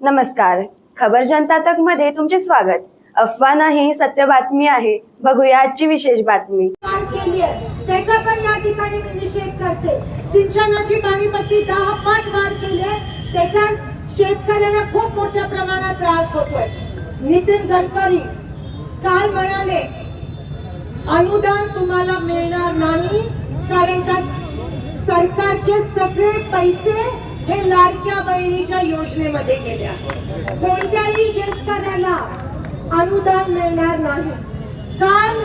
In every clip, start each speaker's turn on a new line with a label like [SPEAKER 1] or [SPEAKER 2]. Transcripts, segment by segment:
[SPEAKER 1] नमस्कार. खबर जनता तकमध्ये तुमचे स्वागत. अफवा नाही सत्य बातमी आहे. बघूया आजची विशेष बातमी.
[SPEAKER 2] केली आहे? त्याचा पण या ठिकाणी मी निषेध करते. सिंचनाची पाणीपट्टी दहा पट वाढ केली आहे. त्याचा शेतकऱ्यांना खूप मोठ्या प्रमाणात त्रास होतोय. नितीन गडकरी काल म्हणाले अनुदान तुम्हाला मिळणार नाही कारण का सरकारचे सगळे पैसे हे लाडक्या बहिणीच्या योजनेमध्ये गेले कोणत्याही शेतकऱ्याला अनुदान मिळणार नाही. काल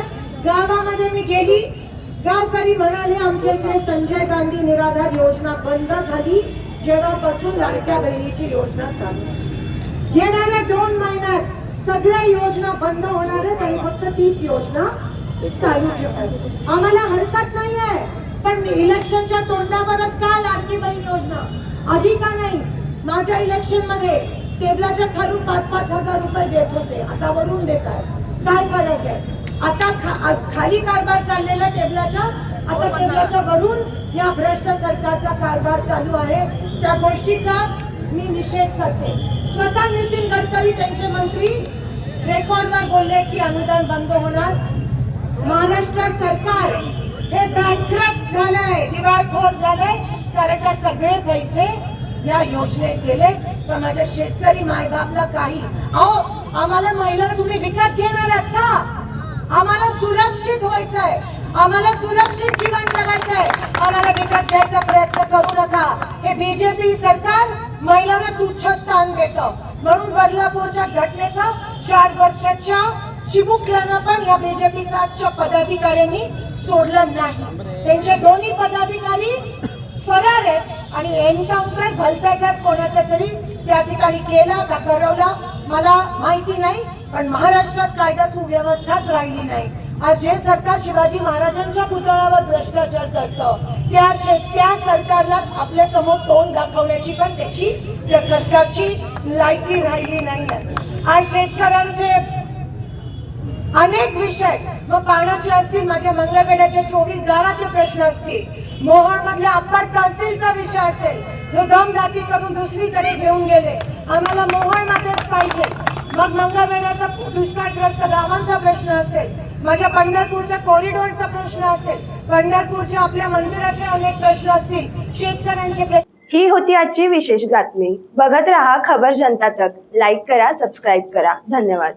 [SPEAKER 2] गावामध्ये मी गेली. गावकरी म्हणाले आमच्या इकडे संजय गांधी निराधार योजना बंद झाली. जेव्हापासून लाडक्या बहिणीची योजना चालू येणाऱ्या दोन महिन्यात सगळ्या योजना बंद होणार आहेत आणि फक्त तीच योजना चालू ठेवायची आम्हाला हरकत नाही आहे पण इलेक्शनच्या तोंडावरच का लाडकी बहीण योजना? आधी का नाही? माझ्या इलेक्शनमध्ये टेबलाच्या खालून पाच पाच हजार रुपये देत होते. आता वरून देत आहे काय फरक आहे? आता खा- खाली कारभार चाललेला टेबलाच्या आता टेबलाच्या वरून या भ्रष्ट सरकारचा कारभार चालू आहे. त्या गोष्टीचा मी निषेध करते. स्वतः नितीन गडकरी त्यांचे मंत्री रेकॉर्डवर बोलले की अनुदान बंद होणार. महाराष्ट्र सरकार हे बँकरप्ट झालंय दिवाळखोर झालंय. कारण का सगळे पैसे या योजनेत गेले? पण माझ्या शेतकरी मायबापला काही. अहो आम्हाला महिलांना तुम्ही विकत घेणार आहात का? आम्हाला सुरक्षित व्हायचंय. आम्हाला सुरक्षित जीवन जगायचंय. आम्हाला विकत घ्यायचा प्रयत्न करू नका. हे बीजेपी सरकार महिलांना तुच्छ स्थान देतं. म्हणून बदलापूरच्या घटनेचा चार वर्षाच्या चिमुकल्यानं पण या बीजेपी सातच्या पदाधिकाऱ्यांनी सोडलं नाही. त्यांचे दोन्ही पदाधिकारी फरार आहेत आणि एन्काउंटर भलत्याच्याच कोणाचा तरी त्या ठिकाणी केला का करवला मला माहिती नाही पण महाराष्ट्रात कायदा सुव्यवस्थाच राहिली नाही. आज जे सरकार शिवाजी महाराजांच्या पुतळ्यावर भ्रष्टाचार करतं त्या शे त्या सरकारला आपल्यासमोर तोंड दाखवण्याची पण त्याची त्या सरकारची लायकी राहिली नाही आज शेतकऱ्यांचे अनेक विषय मग पाण्याचे असतील माझ्या मंगळवेड्याच्या चोवीस गावाचे प्रश्न असतील. मोहोळ मधल्या अप्पर तहसीलचा विषय असेल जो दमदाटी करून दुसरीकडे घेऊन गेले. आम्हाला मोहोळ मध्येच पाहिजे. मग मंगळवेड्याचा दुष्काळग्रस्त गावांचा प्रश्न असेल माझ्या पंढरपूरच्या कॉरिडॉरचा प्रश्न असेल पंढरपूरच्या आपल्या मंदिराचे अनेक प्रश्न असतील शेतकऱ्यांचे प्रश्न
[SPEAKER 1] ही होती आजची विशेष बातमी. बघत रहा खबर जनता तक. लाईक करा सबस्क्राईब करा. धन्यवाद.